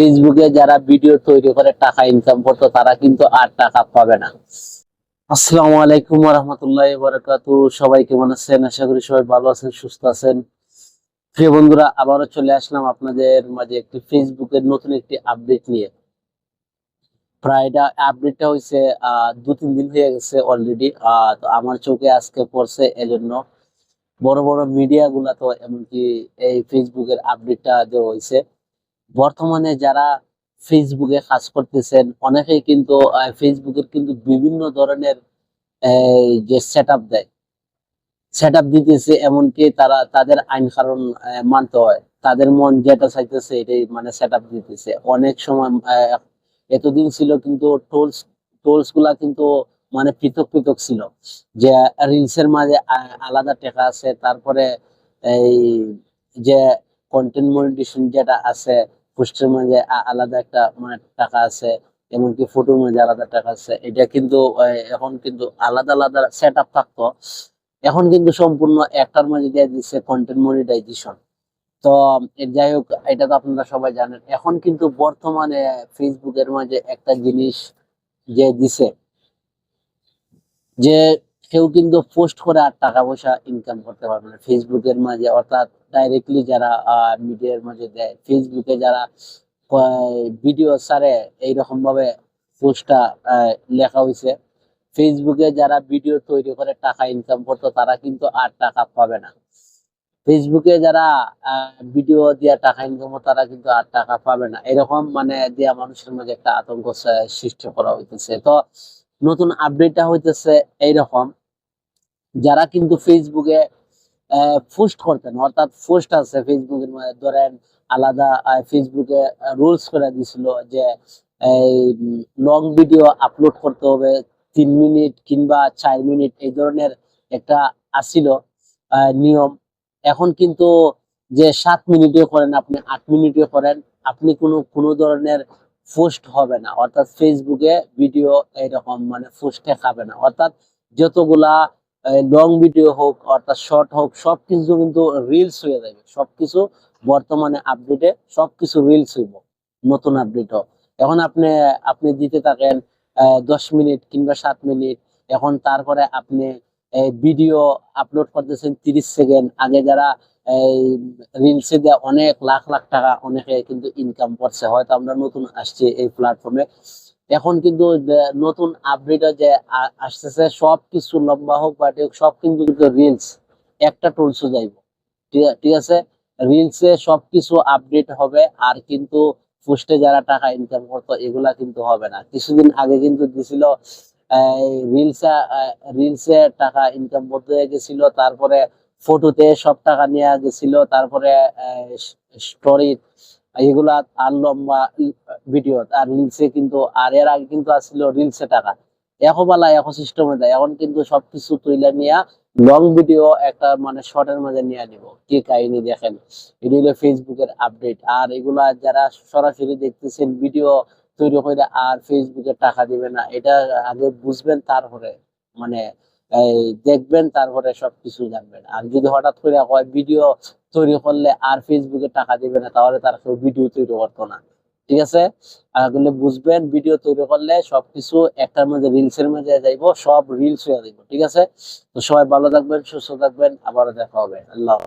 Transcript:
ফেসবুকে যারা ভিডিও তৈরি করে টাকা ইনকাম করতো, তারা কিন্তু আর টাকা পাবে না। আসসালামু আলাইকুম রহমতুল্লাহ বারাকাতু সবাই কেমন আছেন? আশা করি সবাই ভালো আছেন, সুস্থ আছেন। প্রিয় বন্ধুরা, আবারও চলে আসলাম আপনাদের মাঝে একটি ফেসবুকের নতুন একটি আপডেট নিয়ে। প্রায় এটা আপডেটটা হয়েছে দু, তিন দিন হয়ে গেছে অলরেডি তো আমার চোখে আজকে পড়ছে এজন্য। বড় বড় মিডিয়া গুলা তো এমনকি এই ফেসবুকের আপডেটটা দেওয়া হয়েছে বর্তমানে যারা ফেসবুকে কাজ করতেছেন, অনেকেই কিন্তু ফেসবুকের কিন্তু বিভিন্ন ধরনের যে সেট আপ দেয়। সেট আপ দিতেছে এমনকি তারা, তাদের আইন কারণ মানতে হয়। তাদের মন যেটা চাইতেছে এটাই মানে সেট আপ দিতেছে। অনেক সময় এতদিন ছিল কিন্তু টোলস টোলসগুলা কিন্তু মানে পৃথক পৃথক ছিল। যে রিলসের মাঝে আলাদা টেকা আছে, তারপরে এই যে কন্টেন্ট মনিটেশন যেটা আছে পোস্টের মাঝে আলাদা একটা মানে টাকা আছে, এমনকি ফটোর মাঝে আলাদা টাকা আছে। এটা কিন্তু এখন কিন্তু আলাদা আলাদা সেট আপ থাকতো। এখন কিন্তু সম্পূর্ণ একটার মাঝে দিয়ে দিচ্ছে কন্টেন্ট মনিটাইজেশন তো যাই হোক, এটা তো আপনারা সবাই জানেন। এখন কিন্তু বর্তমানে ফেসবুকের মাঝে একটা জিনিস যে দিছে, যে কেউ কিন্তু পোস্ট করে আর টাকা পয়সা ইনকাম করতে পারবে না। ফেসবুকের মাঝে অর্থাৎ ডাইরেক্টলি যারা মিডিয়ার মাঝে দেয় ফেসবুকে যারা ভিডিও ছাড়ে এইরকম ভাবে পোস্টটা লেখা হয়েছে ফেসবুকে যারা ভিডিও তৈরি করে টাকা ইনকাম করতো, তারা কিন্তু আর টাকা পাবে না। ফেসবুকে যারা ভিডিও দিয়ে টাকা ইনকাম করে, তারা কিন্তু আর টাকা পাবে না। এরকম মানে দেয়া মানুষের মাঝে একটা আতঙ্ক সৃষ্টি করা হইতেছে। তো নতুন আপডেটটা হইতেছে এইরকম। যারা কিন্তু ফেসবুকে পোস্ট করতেন। অর্থাৎ পোস্ট আছে ফেসবুকের মধ্যে। ধরেন আলাদা ফেসবুকে রুলস করে দিছিল যে, এই লং ভিডিও আপলোড করতে হবে, তিন মিনিট কিংবা চার মিনিট এই ধরনের একটা আসিল নিয়ম। এখন কিন্তু যে সাত মিনিটে করেন, আপনি আট মিনিটে করেন, আপনি কোনো কোনো ধরনের পোস্ট হবে না। অর্থাৎ ফেসবুকে ভিডিও এরকম মানে পোস্টে খাবে না। অর্থাৎ যতগুলা লং ভিডিও হোক, অর্থাৎ শর্ট হোক, সবকিছু কিন্তু রিলস হয়ে যাবে। সবকিছু বর্তমানে আপডেটে সবকিছু রিলস হইব, নতুন আপডেট হোক। এখন আপনি আপনি দিতে থাকেন দশ মিনিট কিংবা সাত মিনিট, এখন তারপরে আপনি ভিডিও আপলোড করতেছেন তিরিশ সেকেন্ড আগে যারা রিলসে দিয়ে অনেক লাখ লাখ টাকা, অনেকে কিন্তু ইনকাম করছে। হয়তো আমরা নতুন আসছি এই প্ল্যাটফর্মে এখন কিন্তু নতুন আপডেট যে আসতেছে, সব কিছু লম্বা হোক বা সব কিন্তু রিলস একটা টুলসও যাইব। ঠিক আছে? রিলসে সবকিছু আপডেট হবে আর কিন্তু পোস্টে যারা টাকা ইনকাম করতো, এগুলা কিন্তু হবে না। কিছুদিন আগে কিন্তু দিছিল রিলসে রিলসে টাকা ইনকাম করতে গেছিল, তারপরে ফটোতে সব টাকা নিয়ে গেছিল, তারপরে স্টোরি এগুলা আর লম্বা ভিডিও, আর রিলসে কিন্তু, আর এর আগে কিন্তু আসছিল রিলসে টাকা। এখন বেলা এখন সিস্টেমে দেয় এখন কিন্তু সবকিছু তুইলা নিয়া লং ভিডিও একটা মানে শর্টের মাঝে নিয়ে নিব। কি কাহিনী দেখেন? এটি হলো ফেসবুকের আপডেট আর এগুলা যারা সরাসরি দেখতেছেন ভিডিও তৈরি করে আর ফেসবুকে টাকা দিবে না, এটা আগে বুঝবেন তারপরে। মানে দেখবেন, তারপরে সবকিছু জানবেন। আর যদি হঠাৎ করে হয় ভিডিও তৈরি করলে আর ফেসবুকে টাকা দিবে না, তাহলে তার কেউ ভিডিও তৈরি করতো না। ঠিক আছে? আর বুঝবেন ভিডিও তৈরি করলে সবকিছু একটার মধ্যে রিলস এর মধ্যে যাইবো, সব রিলস হয়ে যাইব। ঠিক আছে? তো সবাই ভালো থাকবেন, সুস্থ থাকবেন, আবারও দেখা হবে। আল্লাহ।